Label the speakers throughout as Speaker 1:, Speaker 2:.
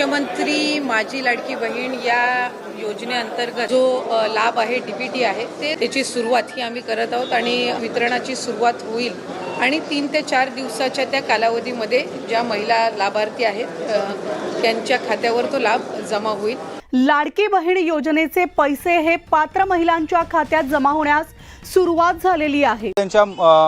Speaker 1: मुख्यमंत्री माझी लाडकी बहीण या योजनेअंतर्गत जो लाभ आहे डीबीटी आहे ते त्याची सुरुवात ही आम्ही करत आहोत आणि वितरणाची सुरुवात होईल. आणि तीन ते चार दिवसाच्या त्या कालावधीमध्ये ज्या महिला लाभार्थी आहेत त्यांच्या खात्यावर तो लाभ जमा होईल.
Speaker 2: लाडकी बहीण योजनेचे पैसे हे पात्र महिलांच्या खात्यात जमा होण्यास सुरुवात झालेली आहे.
Speaker 3: त्यांच्या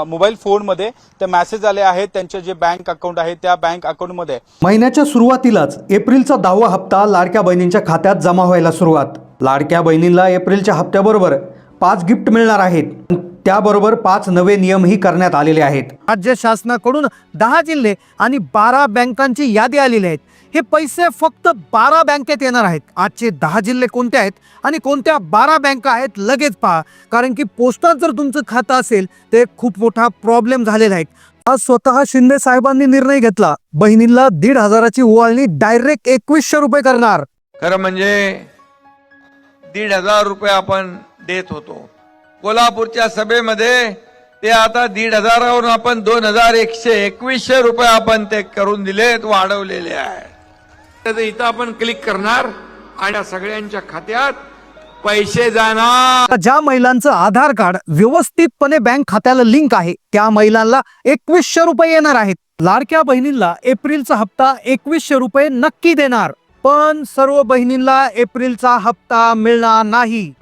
Speaker 3: मोबाईल फोनमध्ये ते मेसेज आले आहेत. त्यांचे जे बँक अकाउंट आहे त्या बँक अकाउंटमध्ये
Speaker 4: महिन्याच्या सुरुवातीलाच एप्रिलचा दहावा हप्ता लाडक्या बहिणींच्या खात्यात जमा व्हायला सुरुवात. लाडक्या बहिणींना एप्रिलच्या हप्त्याबरोबर पाच गिफ्ट मिळणार आहेत. त्याबरोबर पाच नवे नियमही करण्यात आलेले आहेत.
Speaker 5: राज्य शासनाकडून दहा जिल्हे आणि बारा बँकांची यादी आलेली आहेत. हे पैसे फक्त बारा बँकेत येणार आहेत. आजचे दहा जिल्हे कोणते आहेत आणि कोणत्या बारा बँका आहेत लगेच पहा. कारण की पोस्टात जर तुमचं खातं असेल ते खूप मोठा प्रॉब्लेम झालेला आहे. आज स्वतः शिंदे साहेबांनी निर्णय घेतला. बहिणींना दीड हजाराची ओवाळणी डायरेक्ट एकवीसशे रुपये करणार.
Speaker 6: खरं म्हणजे दीड हजार रुपये आपण देत होतो. कोल्हापूरच्या सभेमध्ये ते आता दीड हजारावरून आपण दोन हजार एकशे एकवीसशे रुपये आपण ते करून दिलेत वाढवलेले आहे इथं आपण क्लिक करणार आणि सगळ्यांच्या खात्यात पैसे जाणार.
Speaker 5: ज्या महिलांचं आधार कार्ड व्यवस्थितपणे बँक खात्याला लिंक आहे त्या महिलांना एकवीसशे रुपये येणार आहेत. लाडक्या बहिणींना एप्रिलचा हप्ता एकवीसशे रुपये नक्की देणार. पण सर्व बहिणींना एप्रिलचा हप्ता मिळणार नाही.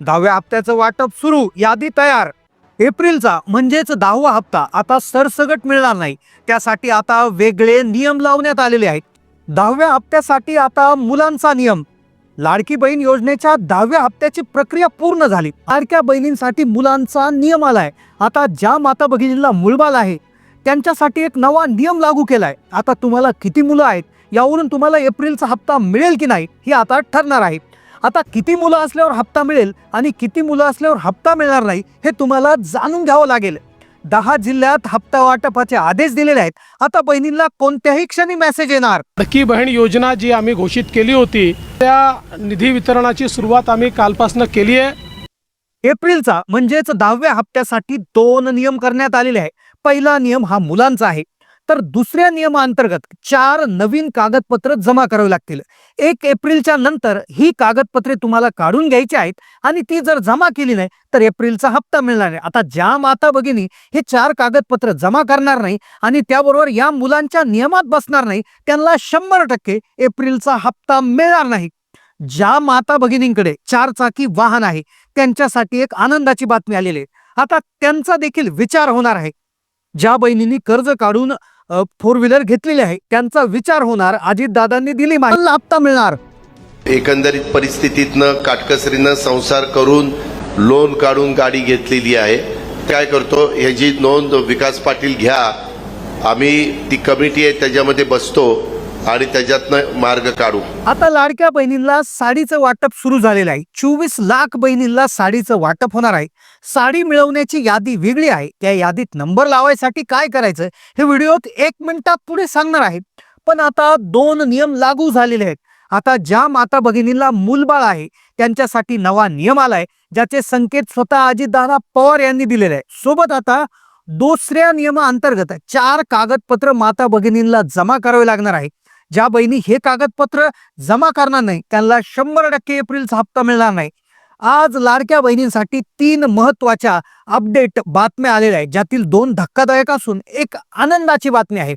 Speaker 5: दहाव्या हप्त्याचं वाटप सुरू यादी तयार. एप्रिलचा म्हणजेच दहावा हप्ता आता सरसगट मिळणार नाही. त्यासाठी आता वेगळे नियम लावण्यात आलेले आहेत. दहाव्या हप्त्यासाठी आता मुलांचा नियम. लाडकी बहीण योजनेच्या दहाव्या हप्त्याची प्रक्रिया पूर्ण झाली. लाडक्या बहिणींसाठी मुलांचा नियम आलाय. आता ज्या माता भगिनीला मुळबाल आहे त्यांच्यासाठी एक नवा नियम लागू केलाय. आता तुम्हाला किती मुलं आहेत यावरून तुम्हाला एप्रिलचा हप्ता मिळेल की नाही हे आता ठरणार आहे. आता किती मुलं असल्यावर हप्ता मिळेल आणि किती मुलं असल्यावर हप्ता मिळणार नाही हे तुम्हाला जाणून घ्यावं लागेल. दहा जिल्ह्यात हप्ता वाटपाचे आदेश दिलेले आहेत. आता बहिणींना कोणत्याही क्षणी मेसेज येणार?
Speaker 7: लाडकी बहीण योजना जी आम्ही घोषित केली होती त्या निधी वितरणाची सुरुवात आम्ही कालपासून केली आहे.
Speaker 5: एप्रिलचा म्हणजेच दहाव्या हप्त्यासाठी दोन नियम करण्यात आलेले आहे पहिला नियम हा मुलांचा आहे. तर दुसऱ्या नियमाअंतर्गत चार नवीन कागदपत्र जमा करावी लागतील. एक एप्रिलच्या नंतर ही कागदपत्रे तुम्हाला काढून घ्यायची आहेत आणि ती जर जमा केली नाही तर एप्रिलचा हप्ता मिळणार नाही. आता ज्या माता भगिनी हे चार कागदपत्र जमा करणार नाही आणि त्याबरोबर या मुलांच्या नियमात बसणार नाही त्यांना शंभर टक्के एप्रिलचा हप्ता मिळणार नाही. ज्या माता भगिनींकडे चार चाकी वाहन आहे त्यांच्यासाठी एक आनंदाची बातमी आलेली आहे. आता त्यांचा देखील विचार होणार आहे. ज्या बहिणींनी कर्ज काढून फोर व्हीलर घेतलेली आहे. त्यांचा विचार होणार. अजितदादांनी दिली माहिती. लाभता मिळणार.
Speaker 8: एकंदरीत परिस्थितीतनं काटकसरीनं संसार करून लोन काढून गाडी घेतलेली आहे. काय करतो ह्याची नोंद विकास पाटील घ्या. आम्ही ती कमिटी आहे त्याच्यामध्ये बसतो. आणि त्याच्यातनं मार्ग काढू.
Speaker 5: आता लाडक्या बहिणींना साडीचं वाटप सुरू झालेलं आहे. चोवीस लाख बहिणींना साडीचं वाटप होणार आहे. साडी मिळवण्याची यादी वेगळी आहे. त्या यादीत नंबर लावायसाठी काय करायचं हे व्हिडिओत एक मिनिटात पुढे सांगणार आहे. पण आता दोन नियम लागू झालेले आहेत. आता ज्या माता भगिनींना मूलबाळ आहे त्यांच्यासाठी नवा नियम आलाय ज्याचे संकेत स्वतः अजितदादा पवार यांनी दिलेले आहे सोबत आता दुसऱ्या नियमाअंतर्गत चार कागदपत्र माता भगिनींना जमा करावे लागणार आहे. ज्या बहिणी हे कागदपत्र जमा करणार नाही त्यांना शंभर टक्के एप्रिलचा हप्ता मिळणार नाही. आज लाडक्या बहिणींसाठी तीन महत्त्वाच्या अपडेट बातम्या आलेल्या आहेत ज्यातील दोन धक्कादायक असून एक आनंदाची बातमी आहे.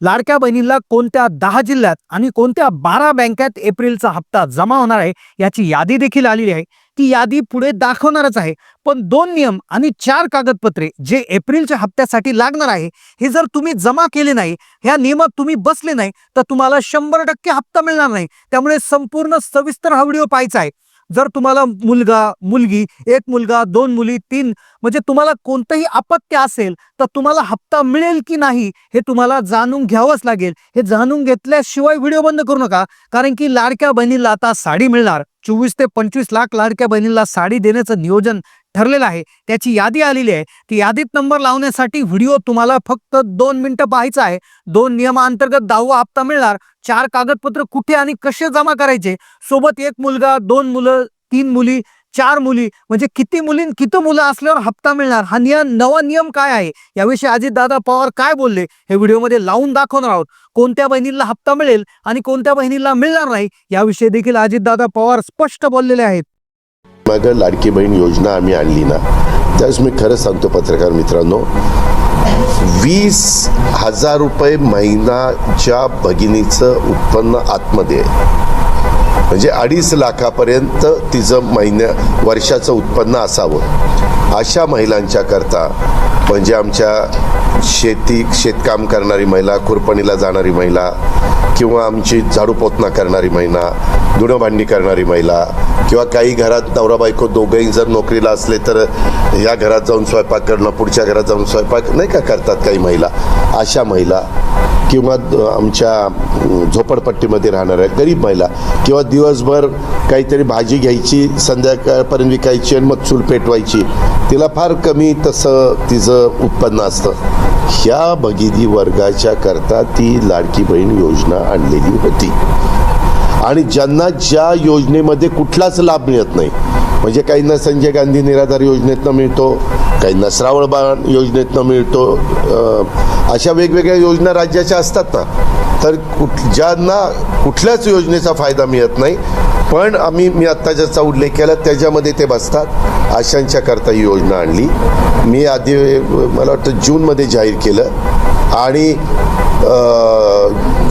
Speaker 5: लाडक्या बहिणींना कोणत्या दहा जिल्ह्यात आणि कोणत्या बारा बँकेत एप्रिलचा हप्ता जमा होणार आहे याची यादी देखील आलेली आहे. ती यादी पुढे दाखवणारच आहे. पण दोन नियम आणि चार कागदपत्रे जे एप्रिलच्या हप्त्यासाठी लागणार आहे हे जर तुम्ही जमा केले नाही ह्या नियमात तुम्ही बसले नाही तर तुम्हाला शंभर टक्के हप्ता मिळणार नाही. त्यामुळे संपूर्ण सविस्तर हा व्हिडिओ पाहायचा आहे. जर तुम्हाला मुलगा मुलगी एक मुलगा दोन मुली तीन म्हणजे तुम्हाला कोणतंही अपत्य असेल तर तुम्हाला हप्ता मिळेल की नाही हे तुम्हाला जाणून घ्यावंच लागेल. हे जाणून घेतल्याशिवाय व्हिडिओ बंद करू नका कारण की लाडक्या बहिणीला आता साडी मिळणार. चोवीस ते पंचवीस लाख लाडक्या बहिणीला साडी देण्याचं नियोजन ठरलेलं आहे. त्याची यादी आलेली आहे. ती यादीत नंबर लावण्यासाठी व्हिडिओ तुम्हाला फक्त दोन मिनिटं पाहायचा आहे. दोन नियमाअंतर्गत दहावा हप्ता मिळणार. चार कागदपत्र कुठे आणि कसे जमा करायचे? सोबत एक मुलगा दोन मुलं तीन मुली चार मुली म्हणजे किती मुलीं किती मुलं असल्यावर हप्ता मिळणार? हा नियम नवा नियम काय आहे? याविषयी अजितदादा पवार काय बोलले? हे व्हिडिओमध्ये लावून दाखवणार आहोत. कोणत्या बहिणीला हप्ता मिळेल आणि कोणत्या बहिणीला मिळणार नाही याविषयी देखील अजितदादा पवार स्पष्ट बोललेले आहेत.
Speaker 8: मग लाडकी बहीण योजना आम्ही आणली ना त्यावेळेस मी खरं सांगतो पत्रकार मित्रांनो वीस हजार रुपये महिनाच्या भगिनीचं उत्पन्न आतमध्ये आहे. म्हणजे अडीच लाखापर्यंत तिचं महिन्या वर्षाचं उत्पन्न असावं. अशा महिलांच्या करता म्हणजे आमच्या शेती शेतकाम करणारी महिला खुरपणीला जाणारी महिला किंवा आमची झाडू पोतना करणारी महिला धुणंभांडी करणारी महिला किंवा काही घरात नवरा बायको दोघंही जर नोकरीला असले तर या घरात जाऊन स्वयंपाक करणं पुढच्या घरात जाऊन स्वयंपाक नाही का करतात काही महिला? अशा महिला किंवा आमच्या झोपडपट्टीमध्ये राहणाऱ्या गरीब महिला किंवा दिवसभर काहीतरी भाजी घ्यायची संध्याकाळपर्यंत विकायची आणि मग चूल पेटवायची तिला फार कमी तसं तिचं उत्पन्न असतं. ह्या भगिनी वर्गाच्या करता ती लाडकी बहीण योजना आणलेली होती. आणि ज्यांना ज्या योजनेमध्ये कुठलाच लाभ मिळत नाही म्हणजे काहींना संजय गांधी निराधार योजनेतनं मिळतो काहींना श्रावणबाण योजनेतनं मिळतो. अशा वेगवेगळ्या योजना राज्याच्या असतात ना. तर कुठ ज्यांना कुठल्याच योजनेचा फायदा मिळत नाही पण आम्ही मी आत्ता ज्याचा उल्लेख केला त्याच्यामध्ये ते बसतात. अशांच्या करता ही योजना आणली. मी आधी मला वाटतं जूनमध्ये जाहीर केलं. आणि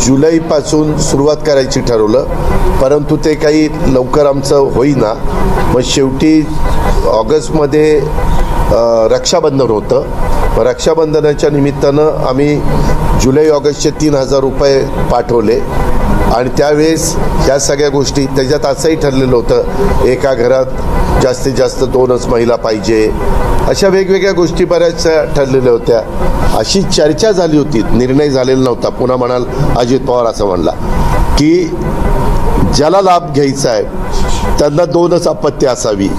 Speaker 8: जुलैपासून सुरुवात करायची ठरवलं परंतु ते काही लवकर आमचं होईना. मग शेवटी ऑगस्टमध्ये रक्षाबंधन होतं. मग रक्षाबंधनाच्या निमित्तानं आम्ही जुलै ऑगस्टचे तीन हजार रुपये पाठवले. आणि त्यावेळेस ह्या सगळ्या गोष्टी त्याच्यात असंही ठरलेलं होतं एका घरात जास्तीत जास्त दोनच महिला पाहिजे. अशा वेगवेगळ्या गोष्टी बऱ्याचशा ठरलेल्या होत्या. अशी चर्चा झाली होती. निर्णय झालेला नव्हता. पुन्हा म्हणाल अजित पवार असं म्हणला की ज्याला लाभ घ्यायचा आहे त्यांना दोनच अपत्य असावी.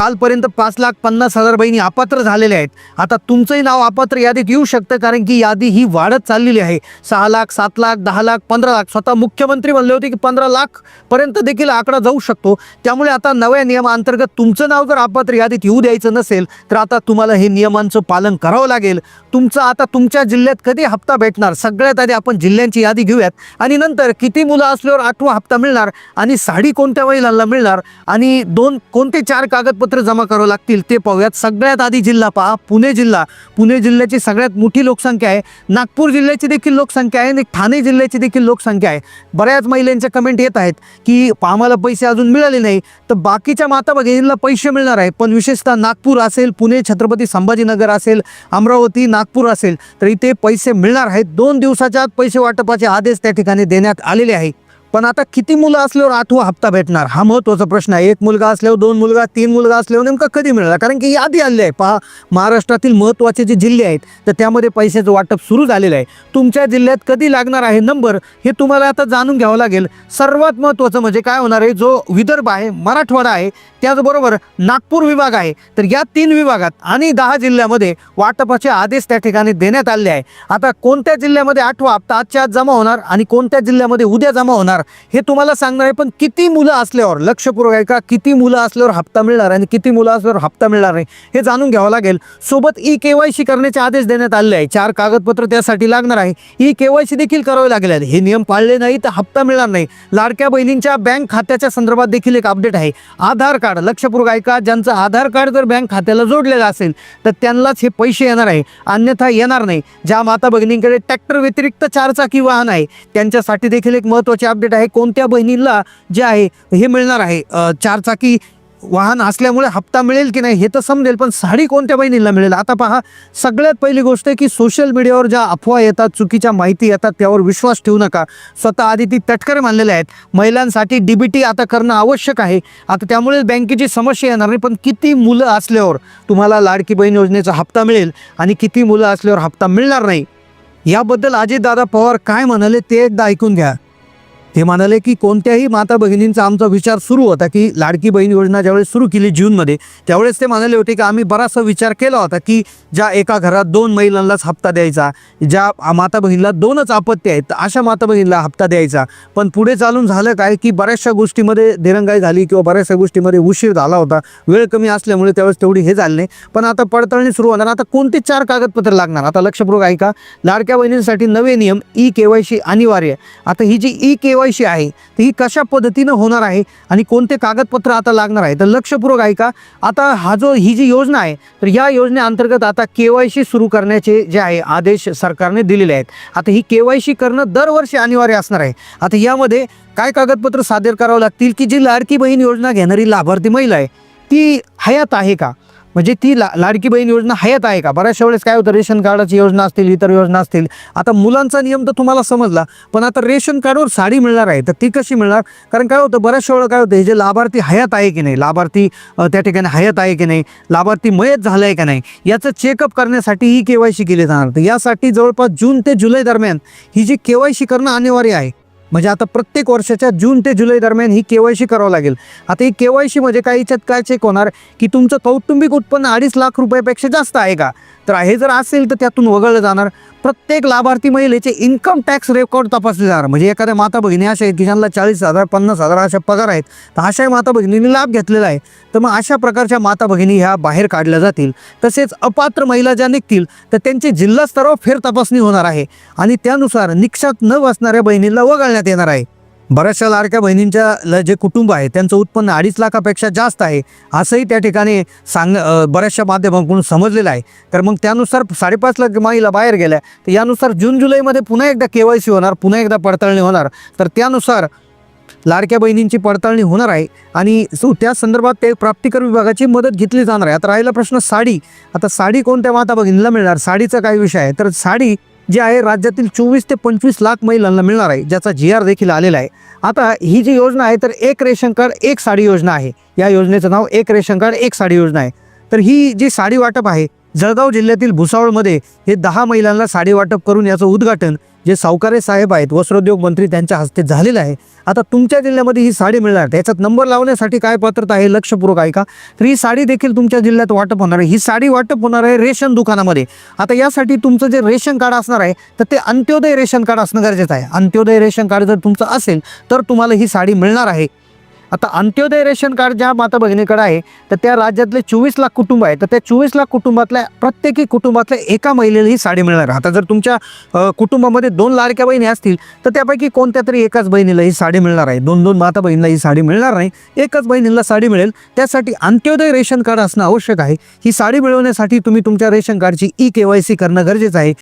Speaker 5: कालपर्यंत पाच लाख पन्नास हजार बहिणी अपात्र झालेल्या आहेत. आता तुमचंही नाव अपात्र यादीत येऊ शकतं कारण की यादी ही वाढत चाललेली आहे. सहा लाख सात लाख दहा लाख पंधरा लाख. स्वतः मुख्यमंत्री म्हणले होते की पंधरा लाखपर्यंत देखील आकडा जाऊ शकतो. त्यामुळे आता नव्या नियमाअंतर्गत तुमचं नाव जर अपात्र यादीत येऊ द्यायचं नसेल तर आता तुम्हाला हे नियमांचं पालन करावं लागेल. तुमचं आता तुमच्या जिल्ह्यात कधी हप्ता भेटणार? सगळ्यात आधी आपण जिल्ह्यांची यादी घेऊयात. आणि नंतर किती मुलं असल्यावर आठवा हप्ता मिळणार? आणि साडी कोणत्या महिलांना मिळणार? आणि दोन कोणते चार कागदपत्र जमा करावं लागतील ते पाहूयात. सगळ्यात आधी जिल्हा पहा. पुणे जिल्हा. पुणे जिल्ह्याची सगळ्यात मोठी लोकसंख्या आहे. नागपूर जिल्ह्याची देखील लोकसंख्या आहे आणि ठाणे जिल्ह्याची देखील लोकसंख्या आहे. बऱ्याच महिलांच्या कमेंट येत आहेत की आम्हाला पैसे अजून मिळाले नाही. तर बाकीच्या माता भगिनींना पैसे मिळणार आहे. पण विशेषतः नागपूर असेल पुणे छत्रपती संभाजीनगर असेल अमरावती नागपूर असेल तर इथे पैसे मिळणार आहेत. दोन दिवसाच्या आत पैसे वाटपाचे आदेश त्या ठिकाणी देण्यात आलेले आहे. पण आता किती मुलं असल्यावर आठवा हप्ता भेटणार? हा महत्त्वाचा प्रश्न आहे. एक मुलगा असल्यावर दोन मुलगा तीन मुलगा असल्यावर नेमका कधी मिळाला कारण की यादी आली आहे. पहा महाराष्ट्रातील महत्त्वाचे जे जिल्हे आहेत तर त्यामध्ये पैशाचं वाटप सुरू झालेलं आहे. तुमच्या जिल्ह्यात कधी लागणार आहे नंबर हे तुम्हाला आता जाणून घ्यावं लागेल. सर्वात महत्त्वाचं म्हणजे काय होणार आहे? जो विदर्भ आहे मराठवाडा आहे त्याचबरोबर नागपूर विभाग आहे. तर या तीन विभागात आणि दहा जिल्ह्यामध्ये वाटपाचे आदेश त्या ठिकाणी देण्यात आले आहे. आता कोणत्या जिल्ह्यामध्ये आठवा हप्ता आजच्या आज जमा होणार आणि कोणत्या जिल्ह्यामध्ये उद्या जमा होणार? हे तुम्हाला सांगणार आहे पण किती मुलं असल्यावर लक्षपूर्वक आहे का किती मुलं असल्यावर हप्ता मिळणार आणि किती मुलं असल्यावर हप्ता मिळणार नाही हे जाणून घ्यावं लागेल. सोबत ई के वाय सी करण्याचे आदेश देण्यात आले आहे. चार कागदपत्र त्यासाठी लागणार आहे. ई के वाय सी देखील करावे लागेल आहेत. हे नियम पाळले नाही तर हप्ता मिळणार नाही. लाडक्या बहिणींच्या बँक खात्याच्या संदर्भात देखील एक अपडेट आहे. आधार कार्ड लक्षपूर्वक आहे का ज्यांचं आधार कार्ड जर बँक खात्याला जोडलेलं असेल तर त्यांनाच हे पैसे येणार आहे. अन्यथा येणार नाही. ज्या माता भगिनींकडे ट्रॅक्टर व्यतिरिक्त चारचाकी वाहन आहे त्यांच्यासाठी देखील एक महत्त्वाचे अपडेट आहे कोणत्या बहिणींना जे आहे हे मिळणार आहे? चारचाकी वाहन असल्यामुळे हप्ता मिळेल की नाही हे तर समजेल पण साडी कोणत्या बहिणींना मिळेल? आता पहा सगळ्यात पहिली गोष्ट आहे की सोशल मीडियावर ज्या अफवा येतात चुकीच्या माहिती येतात त्यावर विश्वास ठेवू नका. स्वतः आधी ती तटकरे मानलेले आहेत. महिलांसाठी डीबीटी आता करणं आवश्यक आहे. आता त्यामुळे बँकेची समस्या येणार नाही पण किती मुलं असल्यावर तुम्हाला लाडकी बहीण योजनेचा हप्ता मिळेल आणि किती मुलं असल्यावर हप्ता मिळणार नाही? याबद्दल अजितदादा पवार काय म्हणाले ते एकदा ऐकून घ्या. ते म्हणाले की कोणत्याही माता भगिनींचा आमचा विचार सुरू होता की लाडकी बहीण योजना ज्यावेळेस सुरू केली जूनमध्ये त्यावेळेस ते म्हणाले होते की आम्ही बराचसा विचार केला होता की ज्या एका घरात दोन महिलांनाच हप्ता द्यायचा ज्या माता बहिणीला दोनच आपत्ती आहेत अशा माता बहिणीला हप्ता द्यायचा. पण पुढे चालून झालं काय की बऱ्याचशा गोष्टीमध्ये दिरंगाई झाली किंवा बऱ्याचशा गोष्टीमध्ये उशीर झाला होता. वेळ कमी असल्यामुळे त्यावेळेस तेवढी हे झाली नाही. पण आता पडताळणी सुरू होणार. आता कोणते चार कागदपत्र लागणार? आता लक्षपूर्वक ऐका. लाडक्या बहिणींसाठी नवे नियम ई के वाय सी अनिवार्य. आता ही जी ई के वाय सी आहे तर ही कशा पद्धतीनं होणार आहे आणि कोणते कागदपत्र आता लागणार आहे? तर लक्षपूर्वक ऐका. आता हा जो ही जी योजना आहे तर या योजनेअंतर्गत आता के वाय सी सुरू करण्याचे जे आहे आदेश सरकारने दिलेले आहेत. आता ही के वाय सी करणं दरवर्षी अनिवार्य असणार आहे. आता यामध्ये काय कागदपत्र सादर करावं लागतील की जी लाडकी बहीण योजना घेणारी लाभार्थी महिला आहे ती हयात आहे का? म्हणजे ती ला लाडकी बहीण योजना हयात आहे का? बऱ्याचशा वेळेस काय होतं रेशन कार्डाची योजना असतील इतर योजना असतील. आता मुलांचा नियम तर तुम्हाला समजला पण आता रेशन कार्डवर साडी मिळणार आहे तर ती कशी मिळणार? कारण काय होतं बऱ्याचशा वेळा काय होतं हे जे लाभार्थी हयात आहे की नाही लाभार्थी त्या ठिकाणी हयात आहे की नाही लाभार्थी मयत झालं आहे का नाही याचं चेकअप करण्यासाठी ही के वाय सी केली जाणार. तर यासाठी जवळपास जून ते जुलै दरम्यान ही जी के वाय सी करणं अनिवार्य आहे म्हणजे आता प्रत्येक वर्षाच्या जून ते जुलै दरम्यान ही के वाय सी करावं लागेल. आता ही के वाय म्हणजे काही याच्यात काय चेक होणार? की तुमचं कौटुंबिक उत्पन्न अडीच लाख रुपयापेक्षा जास्त आहे का? तर हे जर असेल तर त्यातून वगळलं जाणार. प्रत्येक लाभार्थी महिलेचे इन्कम टॅक्स रेकॉर्ड तपासले जाणार. म्हणजे एखाद्या माता भगिनी अशा आहेत की ज्यांना चाळीस हजार पन्नास हजार अशा पगार आहेत तर अशा माता भगिनींनी लाभ घेतलेला आहे. तर मग अशा प्रकारच्या माता भगिनी ह्या बाहेर काढल्या जातील. तसेच अपात्र महिला ज्या निघतील तर त्यांची जिल्हास्तरावर फेर तपासणी होणार आहे. आणि त्यानुसार निक्षात न बसणाऱ्या बहिणींना वगळण्यात येणार आहे. बऱ्याचशा लाडक्या बहिणींच्या ल- जे कुटुंब आहे त्यांचं उत्पन्न अडीच लाखापेक्षा जास्त आहे असंही त्या ठिकाणी सांग बऱ्याचशा माध्यमांकडून समजलेलं आहे. तर मग त्यानुसार साडेपाच लाख माईला बाहेर गेल्या तर यानुसार जून जुलैमध्ये पुन्हा एकदा के वाय सी होणार पुन्हा एकदा पडताळणी होणार. तर त्यानुसार लाडक्या बहिणींची पडताळणी होणार आहे आणि सो त्या संदर्भात ते प्राप्तिकर विभागाची मदत घेतली जाणार आहे. आता राहिला प्रश्न साडी. आता साडी कोणत्या माता भगिनीला मिळणार? साडीचा काय विषय आहे. तर साडी जे आहे राज्यातील चोवीस ते पंचवीस लाख महिलांना मिळणार आहे ज्याचा जी आर देखील आलेला आहे. आता ही जी योजना आहे तर एक रेशन कार्ड एक साडी योजना आहे. या योजनेचं नाव एक रेशन कार्ड एक साडी योजना आहे. तर ही जी साडी वाटप आहे जळगाव जिल्ह्यातील भुसावळमध्ये हे दहा महिलांना साडी वाटप करून याचं उद्घाटन जे सावकारे साहेब आहेत वस्त्रोद्योग मंत्री त्यांच्या हस्ते झालेलं आहे. आता तुमच्या जिल्ह्यामध्ये ही साडी मिळणार त्याच्यात नंबर लावण्यासाठी काय पात्रता आहे लक्षपूर्वक का तर ही साडी देखील तुमच्या जिल्ह्यात वाटप होणार आहे. ही साडी वाटप होणार आहे रेशन दुकानामध्ये. आता यासाठी तुमचं जे रेशन कार्ड असणार आहे तर ते अंत्योदय रेशन कार्ड असणं गरजेचं आहे. अंत्योदय रेशन कार्ड जर तुमचं असेल तर तुम्हाला ही साडी मिळणार आहे. आता अंत्योदय रेशन कार्ड ज्या माता भगिनीकडे आहे तर त्या राज्यातले चोवीस लाख कुटुंब आहे तर त्या चोवीस लाख कुटुंबातल्या प्रत्येकी कुटुंबातल्या एका महिलेला ही साडी मिळणार आता जर तुमच्या कुटुंबामध्ये दोन लाडक्या बहिणी असतील तर त्यापैकी कोणत्या तरी एकाच बहिणीला ही साडी मिळणार आहे. दोन दोन माता बहिणीला ही साडी मिळणार नाही. एकच बहिणीला साडी मिळेल. त्यासाठी अंत्योदय रेशन कार्ड असणं आवश्यक आहे. ही साडी मिळवण्यासाठी तुम्ही तुमच्या रेशन कार्डची ई के वाय सी करणं गरजेचं आहे.